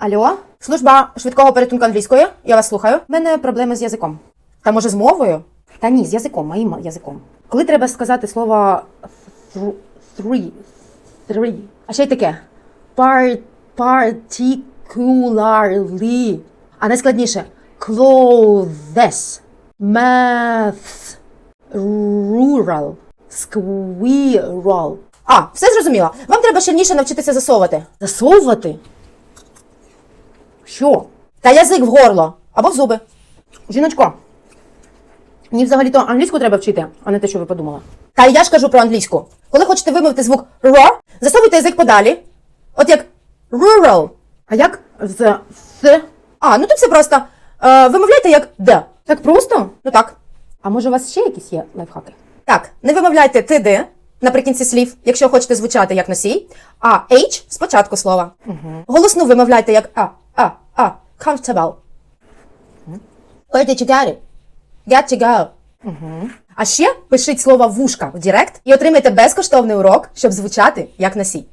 Алло, служба швидкого порятунку англійської. Я вас слухаю. У мене проблеми з язиком. Та може з мовою? Та ні, з язиком, моїм язиком. Коли треба сказати слово thr- three, three, а ще й таке Par- particularly, а найскладніше clothes, math, rural, squirrel. А, все зрозуміло. Вам треба щільніше навчитися засовувати. Засовувати? Що? Та язик в горло або в зуби. Жіночко. Мені взагалі-то англійську треба вчити, а не те, що ви подумали. Та я ж кажу про англійську. Коли хочете вимовити звук ро, засовуйте язик подалі. От як rural. А як з с? А, ну тут все просто. Е, вимовляйте як д. Так просто? Ну так. А може у вас ще якісь є лайфхаки? Так, не вимовляйте ти де наприкінці слів, якщо хочете звучати як носій, а H спочатку слова. Угу. Голосну вимовляйте як а, а, а, comfortable. Where did you get it? Get to go. А ще пишіть слово вушка в Директ і отримайте безкоштовний урок, щоб звучати як носій.